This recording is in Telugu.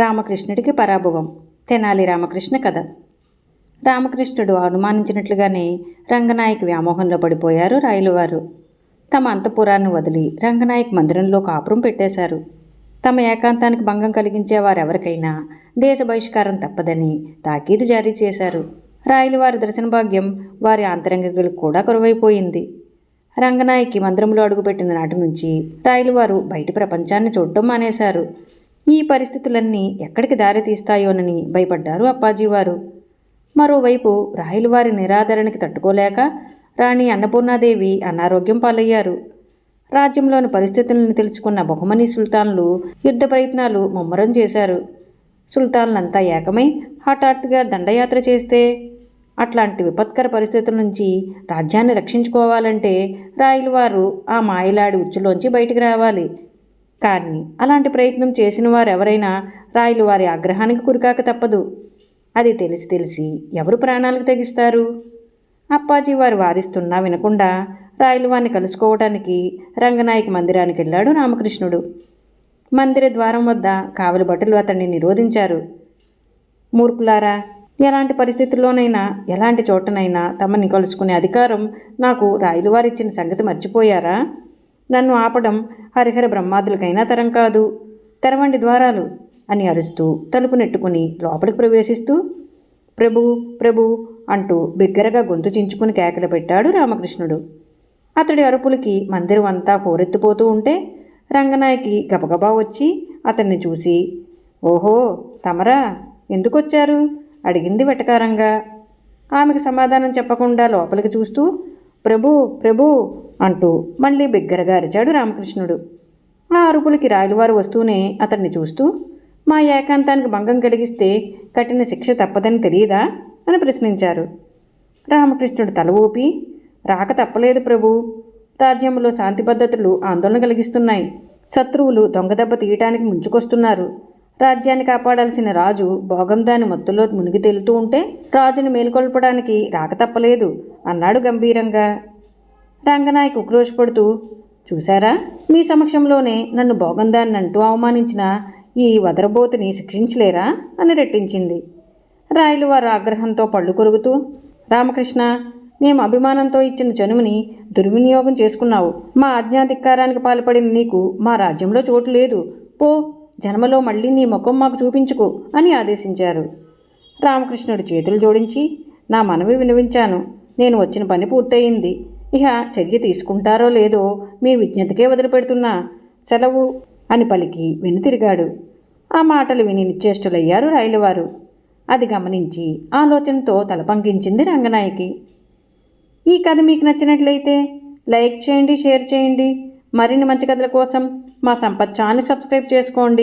రామకృష్ణుడికి పరాభవం. తెనాలి రామకృష్ణ కథ. రామకృష్ణుడు అనుమానించినట్లుగానే రంగనాయక్ వ్యామోహంలో పడిపోయారు రాయలవారు. తమ అంతపురాన్ని వదిలి రంగనాయక్ మందిరంలో కాపురం పెట్టేశారు. తమ ఏకాంతానికి భంగం కలిగించే వారెవరికైనా దేశ బహిష్కారం తప్పదని తాకీదు జారీ చేశారు. రాయలవారి దర్శన భాగ్యం వారి ఆంతరంగికులకు కూడా కరువైపోయింది. రంగనాయకి మందిరంలో అడుగుపెట్టిన నాటి నుంచి రాయలవారు బయటి ప్రపంచాన్ని చూడటం మానేశారు. ఈ పరిస్థితులన్నీ ఎక్కడికి దారితీస్తాయోనని భయపడ్డారు అప్పాజీవారు. మరోవైపు రాయలవారి నిరాదరణకి తట్టుకోలేక రాణి అన్నపూర్ణాదేవి అనారోగ్యం పాలయ్యారు. రాజ్యంలోని పరిస్థితులను తెలుసుకున్న బహుమని సుల్తాన్లు యుద్ధ ప్రయత్నాలు ముమ్మరం చేశారు. సుల్తాన్లంతా ఏకమై హఠాత్తుగా దండయాత్ర చేస్తే అట్లాంటి విపత్కర పరిస్థితుల నుంచి రాజ్యాన్ని రక్షించుకోవాలంటే రాయలవారు ఆ మాయలాడి ఉచ్చులోంచి బయటికి రావాలి. కానీ అలాంటి ప్రయత్నం చేసిన వారు ఎవరైనా రాయలు వారి ఆగ్రహానికి కురికాక తప్పదు. అది తెలిసి తెలిసి ఎవరు ప్రాణాలకు తెగిస్తారు? అప్పాజీ వారు వారిస్తున్నా వినకుండా రాయలు వారిని కలుసుకోవడానికి రంగనాయక మందిరానికి వెళ్ళాడు రామకృష్ణుడు. మందిర ద్వారం వద్ద కావలి భటులు అతన్ని నిరోధించారు. మూర్ఖులారా ఎలాంటి పరిస్థితుల్లోనైనా ఎలాంటి చోటనైనా తమని కలుసుకునే అధికారం నాకు రాయలు వారిచ్చిన సంగతి మర్చిపోయారా? నన్ను ఆపడం హరిహర బ్రహ్మాదులకైనా తరం కాదు. తెరవండి ద్వారాలు అని అరుస్తూ తలుపు నెట్టుకుని లోపలికి ప్రవేశిస్తూ ప్రభు ప్రభు అంటూ బిగ్గరగా గొంతు చించుకుని కేకలు పెట్టాడు రామకృష్ణుడు. అతడి అరుపులకి మందిరం అంతా హోరెత్తిపోతూ ఉంటే రంగనాయకి గబగబా వచ్చి అతన్ని చూసి ఓహో తమరా? ఎందుకొచ్చారు? అడిగింది వెటకారంగా. ఆమెకు సమాధానం చెప్పకుండా లోపలికి చూస్తూ ప్రభు ప్రభు అంటూ మళ్ళీ బిగ్గరగా అరిచాడు రామకృష్ణుడు. ఆ అరుపులకి రాయలవారు వస్తూనే అతన్ని చూస్తూ మా ఏకాంతానికి భంగం కలిగిస్తే కఠిన శిక్ష తప్పదని తెలియదా? అని ప్రశ్నించారు. రామకృష్ణుడు తల ఊపి రాక తప్పలేదు ప్రభు. రాజ్యంలో శాంతి పద్ధతులు ఆందోళన కలిగిస్తున్నాయి. శత్రువులు దొంగదెబ్బ తీయటానికి ముంచుకొస్తున్నారు. రాజ్యాన్ని కాపాడాల్సిన రాజు భోగం దాని మత్తులో మునిగి తేలుతూ ఉంటే రాజుని మేలుకొల్పడానికి రాక తప్పలేదు. అన్నాడు గంభీరంగా. రంగనాయక్ ఉక్రోషపడుతూ చూశారా? మీ సమక్షంలోనే నన్ను భోగందాన్ని అంటూ అవమానించిన ఈ వదరబోతుని శిక్షించలేరా? అని రెట్టించింది. రాయలు వారు ఆగ్రహంతో పళ్ళు కొరుగుతూ రామకృష్ణ మేము అభిమానంతో ఇచ్చిన జనుముని దుర్వినియోగం చేసుకున్నావు. మా ఆజ్ఞాధికారానికి పాల్పడిన నీకు మా రాజ్యంలో చోటు లేదు. పో జన్మలో మళ్ళీ నీ ముఖం మాకు చూపించుకో అని ఆదేశించారు. రామకృష్ణుడు చేతులు జోడించి నా మనవి వినవించాను. నేను వచ్చిన పని పూర్తయింది. ఇహ చర్య తీసుకుంటారో లేదో మీ విజ్ఞతకే వదిలిపెడుతున్నా. సెలవు అని పలికి వెనుతిరిగాడు. ఆ మాటలు విని నిశ్చేష్టులయ్యారు రైలువారు. అది గమనించి ఆలోచనతో తలపంకించింది రంగనాయకి. ఈ కథ మీకు నచ్చినట్లయితే లైక్ చేయండి షేర్ చేయండి. మరిన్ని మంచి కథల కోసం మా సంపత్ ఛానల్ సబ్స్క్రైబ్ చేసుకోండి.